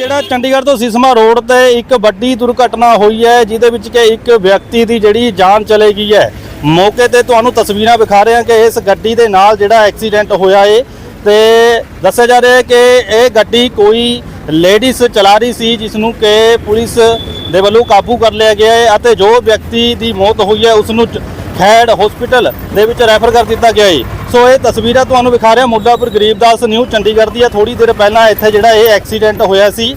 ਜਿਹੜਾ ਚੰਡੀਗੜ੍ਹ ਤੋਂ ਸਿਸਮਾ ਰੋਡ ਤੇ ਇੱਕ ਵੱਡੀ ਦੁਰਘਟਨਾ ਹੋਈ ਹੈ, ਜਿਹਦੇ ਵਿੱਚ ਕਿ ਇੱਕ ਵਿਅਕਤੀ ਦੀ ਜਿਹੜੀ ਜਾਨ ਚਲੇ ਗਈ ਹੈ। ਮੌਕੇ ਤੇ ਤੁਹਾਨੂੰ ਤਸਵੀਰਾਂ ਵਿਖਾ ਰਹੇ ਹਾਂ ਕਿ ਇਸ ਗੱਡੀ ਦੇ ਨਾਲ ਜਿਹੜਾ ਐਕਸੀਡੈਂਟ ਹੋਇਆ ਏ। ਤੇ ਦੱਸਿਆ ਜਾ ਰਿਹਾ ਹੈ ਕਿ ਇਹ ਗੱਡੀ ਕੋਈ ਲੇਡੀਜ਼ ਚਲਾ ਰਹੀ ਸੀ ਜਿਸ ਨੂੰ ਕਿ ਪੁਲਿਸ ਦੇ ਵੱਲੋਂ ਕਾਬੂ ਕਰ ਲਿਆ ਗਿਆ ਹੈ ਅਤੇ ਜੋ ਵਿਅਕਤੀ ਦੀ ਮੌਤ ਹੋਈ ਹੈ ਉਸ ਨੂੰ ਖੈੜ ਹਸਪੀਟਲ ਦੇ ਵਿੱਚ ਰੈਫਰ ਕਰ ਦਿੱਤਾ ਗਿਆ ਹੈ ਸੋ ਇਹ ਤਸਵੀਰਾਂ ਤੁਹਾਨੂੰ ਵਿਖਾ ਰਿਹਾ ਮੁੱਲਾਪੁਰ ਗਰੀਬਦਾਸ ਨਿਊ ਚੰਡੀਗੜ੍ਹ ਦੀ ਹੈ। ਥੋੜੀ ਦੇਰ ਪਹਿਲਾਂ ਇੱਥੇ ਜਿਹੜਾ ਇਹ ਐਕਸੀਡੈਂਟ ਹੋਇਆ ਸੀ।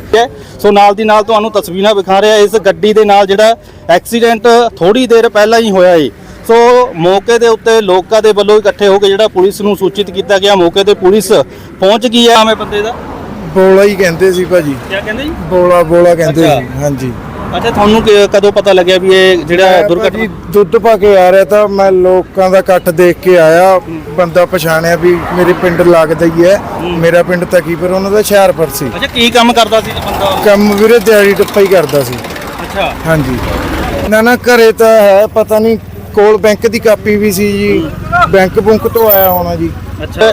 ਸੋ ਨਾਲ ਦੀ ਨਾਲ ਤੁਹਾਨੂੰ ਤਸਵੀਰਾਂ ਵਿਖਾ ਰਿਹਾ ਇਸ ਗੱਡੀ ਦੇ ਨਾਲ ਜਿਹੜਾ ਐਕਸੀਡੈਂਟ ਥੋੜੀ ਦੇਰ ਪਹਿਲਾਂ ਹੀ ਹੋਇਆ ਹੈ ਸੋ ਮੌਕੇ ਦੇ ਉੱਤੇ ਲੋਕਾਂ ਦੇ ਵੱਲੋਂ ਇਕੱਠੇ ਹੋ ਕੇ ਜਿਹੜਾ ਪੁਲਿਸ ਨੂੰ ਸੂਚਿਤ ਕੀਤਾ ਗਿਆ। ਮੌਕੇ ਤੇ ਪੁਲਿਸ ਪਹੁੰਚ ਗਈ ਹੈ। ਆਵੇਂ ਬੰਦੇ ਦਾ? ਬੋਲਾ ਹੀ ਕਹਿੰਦੇ ਸੀ ਭਾਜੀ। ਕੀ ਕਹਿੰਦੇ ਜੀ? ਬੋਲਾ ਬੋਲਾ ਕਹਿੰਦੇ। ਸੀ ਹਾਂਜੀ। ਅੱਛਾ ਤੁਹਾਨੂੰ ਕਿ- ਕਦੋਂ ਪਤਾ ਲੱਗਿਆ ਵੀ ਇਹ ਜਿਹੜਾ ਮੈਂ ਦੁਰਘਟਨਾ ਭਾਜੀ ਦੁੱਧ ਪਾ ਕੇ ਆ ਰਿਹਾ ਤਾਂ ਮੈਂ ਲੋਕਾਂ ਦਾ ਇਕੱਠ ਦੇਖ ਕੇ ਆਇਆ। ਬੰਦਾ ਪਛਾਣਿਆ ਵੀ ਮੇਰੇ ਪਿੰਡ ਲੱਗਦਾ ਹੀ ਹੈ। ਮੇਰਾ ਪਿੰਡ ਤਕੀਪੁਰ ਉਹਨਾਂ ਦਾ ਹੁਸ਼ਿਆਰਪੁਰ ਸੀ। ਅੱਛਾ ਕੀ ਕੰਮ ਕਰਦਾ ਸੀ ਬੰਦਾ? ਕੰਮ ਵੀਰੇ ਦਿਹਾੜੀ ਟੱਪਾ ਹੀ ਕਰਦਾ ਸੀ। ਅੱਛਾ। ਹਾਂਜੀ। ਨਾ ਨਾ ਘਰੇ ਤਾਂ ਹੈ ਪਤਾ ਨਹੀਂ ਕੋਲ ਬੈਂਕ ਦੀ ਕਾਪੀ ਵੀ ਸੀ ਜੀ। ਬੈਂਕ ਬੁੰਕ ਤੋਂ ਆਇਆ ਹੋਣਾ ਜੀ। ਅੱਛਾ।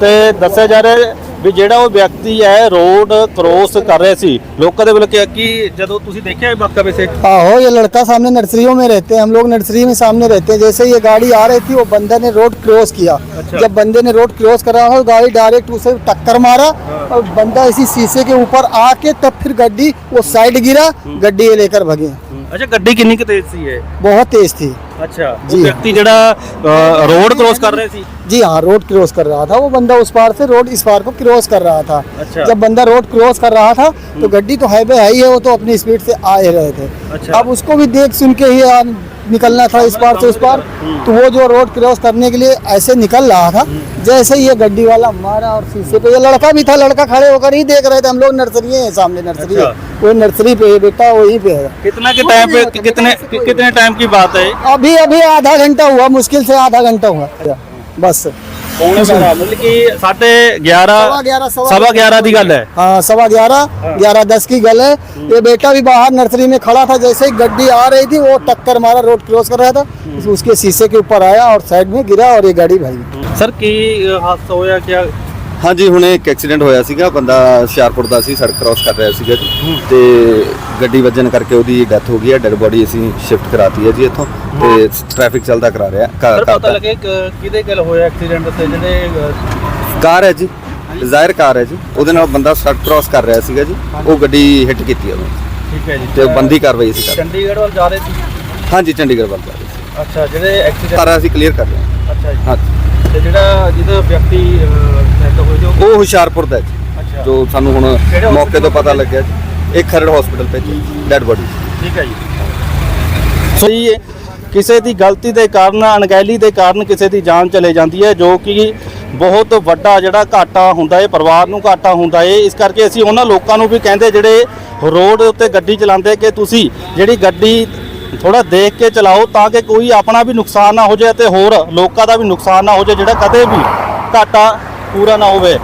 ਤੇ ਦੱਸਿਆ ਜਾ ਰਿਹਾ ਵੀ ਜਿਹੜਾ ਉਹ ਵਿਅਕਤੀ ਹੈ ਰੋਡ ਕ੍ਰੋਸ ਕਰ ਰਿਹਾ ਸੀ ਲੋਕਾਂ ਦੇ ਵੱਲੋਂ ਕਿਹਾ ਕਿ ਜਦੋਂ ਤੁਸੀਂ ਦੇਖਿਆ ਇਹ ਵਾਕਾ ਵੈਸੇ आहो ये लड़का सामने नर्सरियों में रहते हैं हम लोग नर्सरी में सामने रहते हैं जैसे ये गाड़ी आ रही थी वो बंदे ने रोड क्रॉस किया अच्छा। जब बंदे ने रोड क्रॉस करा तो गाड़ी डायरेक्ट उसे टक्कर मारा और बंदा इसी शीशे के ऊपर आके तब फिर गड्डी वो साइड गिरा गड्डी ये लेकर भगे ਅੱਛਾ ਗੱਡੀ ਕਿੰਨੀ ਕੁ ਤੇਜ਼ ਸੀ ਇਹ बहुत तेज थी अच्छा रोड क्रॉस हाँ, कर रहा था। वो बंदा उस पार से रोड इस पार को क्रॉस कर रहा था। अच्छा। जब बंदा रोड क्रॉस कर रहा था तो हम्म। गड्डी तो हाईवे है ही है वो तो अपनी स्पीड से आ रहे थे। अच्छा। अब उसको भी देख सुन के ही निकलना था इस पार से उस पार। हम्म। तो वो जो रोड क्रॉस करने के लिए ऐसे निकल रहा था हम्म। जैसे ये गड्डी वाला मारा और शीशे पे ये लड़का भी था लड़का खड़े होकर ही देख रहे थे। हम लोग नर्सरी है सामने नर्सरी है। अच्छा। वो नर्सरी पे है बेटा वही पे है। कितना के टाइम पे कितने कितने टाइम की बात है अब अभी अभी आधा घंटा हुआ मुश्किल से आधा घंटा हुआ बस ਪੌਣੇ 12 ਮਤਲਬ ਕਿ 11:30 सवा ग्यारह सवा ਸਵਾ 11 ਦੀ ਗੱਲ ਹੈ हाँ सवा ग्यारह ग्यारह दस की गल है ये बेटा भी बाहर नर्सरी में खड़ा था जैसे ही गड्डी आ रही थी वो टक्कर मारा रोड क्रॉस कर रहा था उसके शीशे के ऊपर आया और साइड में गिरा और ये गाड़ी भाई ਸਰ ਕੀ ਹਾਦਸਾ ਹੋਇਆ ਕਿ ਹਾਂਜੀ ਹੁਣੇ ਇੱਕ ਐਕਸੀਡੈਂਟ ਹੋਇਆ ਸੀਗਾ। ਬੰਦਾ ਹੁਸ਼ਿਆਰਪੁਰ ਦਾ ਸੀ ਸੜਕ ਕ੍ਰਾਸ ਕਰ ਰਿਹਾ ਸੀਗਾ ਜੀ। ਤੇ ਗੱਡੀ ਵੱਜਣ ਕਰਕੇ ਉਹਦੀ ਡੈਥ ਹੋ ਗਈ ਹੈ। ਡੈਡ ਬੋਡੀ ਅਸੀਂ ਸ਼ਿਫਟ ਕਰਾਤੀ ਹੈ ਜੀ ਇੱਥੋਂ। ਤੇ ਟ੍ਰੈਫਿਕ ਚੱਲਦਾ ਕਰਾ ਰਿਹਾ ਕਾਰ ਪਤਾ ਕਰਦਾ। ਲੱਗੇ ਕਿ ਕਿਹਦੇ ਗੱਲ ਹੋਇਆ ਐਕਸੀਡੈਂਟ ਤੇ ਜਿਹੜੇ ਕਾਰ ਹੈ ਜੀ। ਡਿਜ਼ਾਇਰ ਕਾਰ ਹੈ ਜੀ। ਉਹਦੇ ਨਾਲ ਬੰਦਾ ਸੜਕ ਕ੍ਰਾਸ ਕਰ ਰਿਹਾ ਸੀਗਾ ਜੀ। ਉਹ ਗੱਡੀ ਹਿੱਟ ਕੀਤੀ ਉਹਨੇ। ਠੀਕ ਹੈ ਜੀ। ਤੇ ਬੰਦੀ ਕਾਰਵਾਈ ਸੀ ਕਰ ਚੰਡੀਗੜ੍ਹ ਵੱਲ ਜਾ ਰਹੇ ਸੀ? ਹਾਂਜੀ ਚੰਡੀਗੜ੍ਹ ਵੱਲ ਜਾ ਰਹੇ ਸੀ। ਅੱਛਾ ਜਿਹੜੇ ਐਕਸੀਡੈਂਟ ਸਾਰਾ ਅਸੀਂ ਕਲੀਅਰ ਕਰ ਹਾਂ। ਅੱਛਾ ਜੀ। ਹਾਂਜੀ। ਤੇ ਜਿਹੜਾ ਜਿਹਦਾ ਵਿਅਕਤੀ ਜੋ ਉਹ ਹੁਸ਼ਿਆਰਪੁਰ ਦਾ ਜੀ ਅੱਛਾ। ਜੋ ਸਾਨੂੰ ਹੁਣ ਕਿਹੜੇ ਮੌਕੇ ਤੋਂ ਪਤਾ ਲੱਗਿਆ ਜੀ। ਇੱਕ ਖਰੜ ਹਸਪੀਟਲ ਭੇਜੀ ਡੈਡ ਬੋਡੀ ਠੀਕ ਹੈ ਜੀ। ਸਹੀ ਹੈ ਕਿਸੇ ਦੀ ਗਲਤੀ ਦੇ ਕਾਰਨ ਅਣਗਹਿਲੀ ਦੇ ਕਾਰਨ ਕਿਸੇ ਦੀ ਜਾਨ ਚਲੇ ਜਾਂਦੀ ਹੈ ਜੋ ਕਿ ਬਹੁਤ ਵੱਡਾ ਜਿਹੜਾ ਘਾਟਾ ਹੁੰਦਾ ਹੈ ਪਰਿਵਾਰ ਨੂੰ ਘਾਟਾ ਹੁੰਦਾ ਹੈ। ਇਸ ਕਰਕੇ ਅਸੀਂ ਉਹਨਾਂ ਲੋਕਾਂ ਨੂੰ ਵੀ ਕਹਿੰਦੇ ਜਿਹੜੇ ਰੋਡ ਉੱਤੇ ਗੱਡੀ ਚਲਾਉਂਦੇ ਕਿ ਤੁਸੀਂ ਜਿਹੜੀ ਗੱਡੀ ਥੋੜਾ ਦੇਖ ਕੇ ਚਲਾਓ ਤਾਂ ਕਿ ਕੋਈ ਆਪਣਾ ਵੀ ਨੁਕਸਾਨ ਨਾ ਹੋ ਜਾਏ ਤੇ ਹੋਰ ਲੋਕਾਂ ਦਾ ਵੀ ਨੁਕਸਾਨ ਨਾ ਹੋ ਜਾਏ ਜਿਹੜਾ ਕਦੇ ਵੀ ਘਾਟਾ ਪੂਰਾ ਨਾ ਹੋਵੇ।